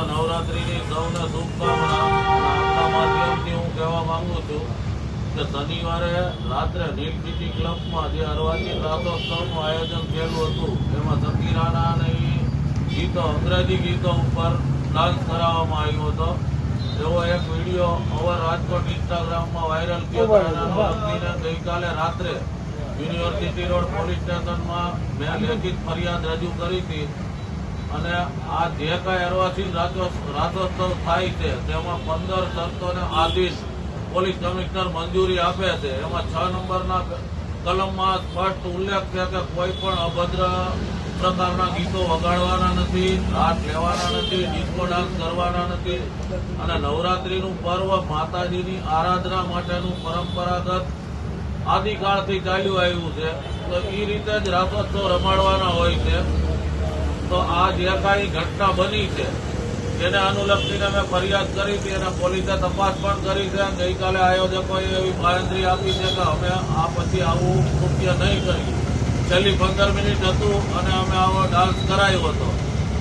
તો નવરાત્રિની સૌને શુભકામના. આપના માધ્યમથી હું કહેવા માંગુ છું કે શનિવારે રાત્રે નીલપીટી ક્લબમાં જે અરવાજી રાતોત્સવનું આયોજન થયેલું હતું એમાં સકીરાના અને ગીતો અંગ્રેજી ગીતો ઉપર ડાન્સ કરાવવામાં આવ્યો હતો. એવો એક વીડિયો અવર રાજકોટ ઇન્સ્ટાગ્રામમાં વાયરલ થયો હતો. એના ગઈકાલે રાત્રે યુનિવર્સિટી રોડ પોલીસ સ્ટેશનમાં મેં લેખિત ફરિયાદ રજૂ કરી હતી. અને આ જે કાંઈ અરવાથી રાતો- થાય છે. તેમાં પંદર શરતોને આધીન પોલીસ કમિશનર મંજૂરી આપે છે. એમાં છ નંબરના કલમમાં સ્પષ્ટ ઉલ્લેખ છે કે કોઈ પણ અભદ્ર પ્રકારના ગીતો વગાડવાના નથી રાત લેવાના નથી, ડિસ્કો ડાન્સ કરવાના નથી અને નવરાત્રીનું પર્વ માતાજીની આરાધના માટેનું પરંપરાગત આદિકાળથી ચાલ્યું આવ્યું છે. તો એ રીતે જ રાતોત્સવ રમાડવાના હોય છે. તો આ જે કાંઈ ઘટના બની છે એને અનુલક્ષીને મેં ફરિયાદ કરી હતી અને પોલીસે તપાસ પણ કરી છે ગઈકાલે આયોજકોએ એવી બાંયધરી આપી છે કે અમે આ પછી આવું કૃત્ય નહીં કરીએ છેલ્લી પંદર મિનિટ હતું અને અમે આવો ડાન્સ કરાયો હતો.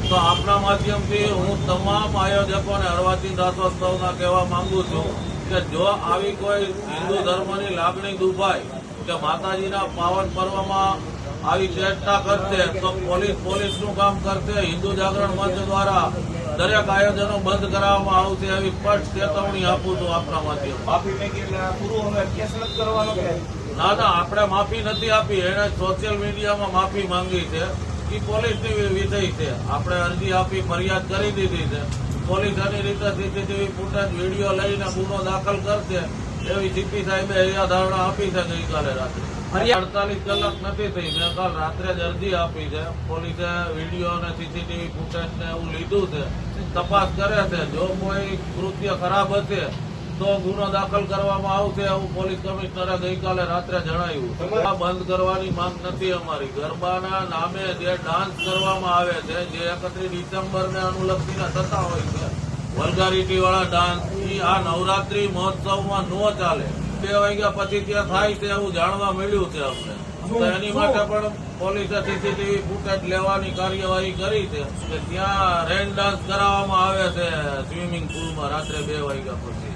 તો આપના માધ્યમથી હું તમામ આયોજકોને અરવાચીન દાસોત્સવના કહેવા માંગુ છું કે જો આવી કોઈ હિન્દુ ધર્મની લાગણી દુભાય કે માતાજીના પાવન પર્વમાં આવી ચેષ્ટા કરશે તો પોલીસ પોલીસનું કામ કરશે. હિન્દુ જાગરણ મંચ દ્વારા દરેક આયોજનો બંધ કરાવવામાં આવશે એવી સ્પષ્ટ ચેતવણી આપું છું આપણા માધ્યમ ના ના આપણે માફી નથી આપી. એને સોશિયલ મીડિયામાં માફી માંગી છે. એ પોલીસની વિષય છે. આપણે અરજી આપી ફરિયાદ કરી દીધી છે. પોલીસ એની રીતે સીસીટીવી ફૂટેજ વીડિયો લઈને ગુનો દાખલ કરશે. એવી સીપી સાહેબે ધારણા આપી છે ગઈકાલે રાત્રે. અડતાલીસ કલાક નથી થઈ મેં કાલ રાત્રે જ અરજી આપી છે. પોલીસે વીડિયો અને સીસીટીવી ફૂટેજ ને એવું લીધું છે. તપાસ કરે છે. જો કોઈ કૃત્ય ખરાબ હશે તો ગુનો દાખલ કરવામાં આવશે એવું પોલીસ કમિશનરે ગઈકાલે રાત્રે જણાવ્યું. આ બંધ કરવાની માંગ નથી અમારી. ગરબાના નામે જે ડાન્સ કરવામાં આવે છે જે એકત્રીસ ડિસેમ્બર ને અનુલક્ષીને થતા હોય છે વલ્ગારિટી વાળા ડાન્સ આ નવરાત્રી મહોત્સવમાં ન ચાલે. બે વાગ્યા પછી ત્યાં થાય તે એવું જાણવા મળ્યું છે અમને. તો એની માટે પણ પોલીસે સીસીટીવી ફૂટેજ લેવાની કાર્યવાહી કરી છે કે ત્યાં રેન ડાન્સ કરાવવામાં આવે છે સ્વિમિંગ પુલમાં રાત્રે બે વાગ્યા પછી.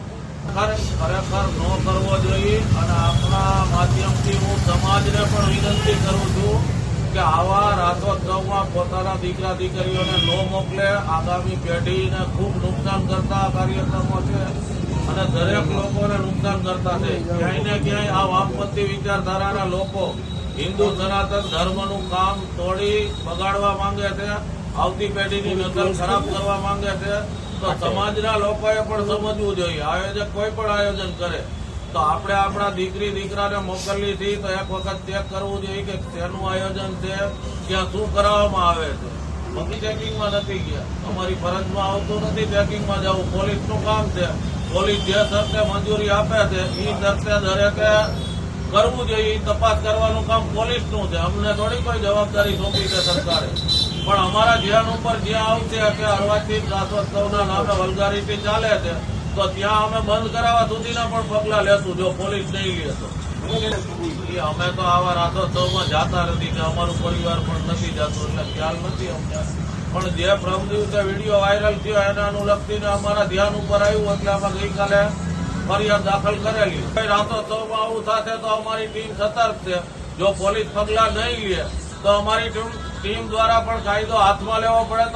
ખરે- ખરેખર ન કરવો જોઈએ અને આપણા માધ્યમથી હું સમાજને પણ વિનંતી કરું છું કે આવા રાતોત્સવમાં પોતાના દીકરા દીકરીઓને ન મોકલે આગામી પેઢીને ખૂબ નુકસાન કરતા કાર્યક્રમો છે અને દરેક લોકોને નુકસાન કરતા છે. ક્યાંય ને ક્યાંય આ વામપંથી વિચારધારાના લોકો હિન્દુ સનાતન ધર્મનું કામ તોડી બગાડવા માંગે છે આવતી પેઢીની નકલ ખરાબ કરવા માંગે છે. તો સમાજના લોકોએ પણ સમજવું જોઈએ. આયોજક કોઈ પણ આયોજન કરે તો આપણે આપણા દીકરી, દીકરાને મોકલવી હતી તો એક વખત ચેક કરવું જોઈએ કે તેનું આયોજન છે ત્યાં શું કરાવવામાં આવે છે. બાકી ચેકિંગમાં નથી ગયા. અમારી ફરજમાં આવતું નથી ચેકિંગમાં જવું. પોલીસનું કામ છે. પોલીસ જે શરતે મંજૂરી આપે છે એ શરતે દરેકે કરવું જોઈએ. તપાસ કરવાનું કામ પોલીસનું છે. અમને થોડી કોઈ જવાબદારી સોંપી છે સરકારે. પણ અમારા ધ્યાન ઉપર જ્યાં આવશે કે અરવાથી રાસોત્સવના નામે વલગારીથી ચાલે છે. તો ત્યાં અમે બંધ કરાવવા સુધીના પણ પગલા લેશું, જો પોલીસ નહીં લે તો. અમે તો આવા રાસોત્સવમાં જાતા નથી કે અમારું પરિવાર પણ નથી જતું, એટલે ખ્યાલ નથી અમને. પણ જે પ્રમ દિવસે વીડિયો વાયરલ થયો એના અનુલક્ષીને અમારા ધ્યાન ઉપર આવ્યું, એટલે અમે ગઈકાલે ફરિયાદ દાખલ કરેલી. કઈ રાતોત્સવમાં આવું થશે તો અમારી ટીમ સતર્ક છે. જો પોલીસ પગલા નહીં લે, તો અમારી ટીમ દ્વારા પણ કાયદો હાથમાં લેવો પડે તો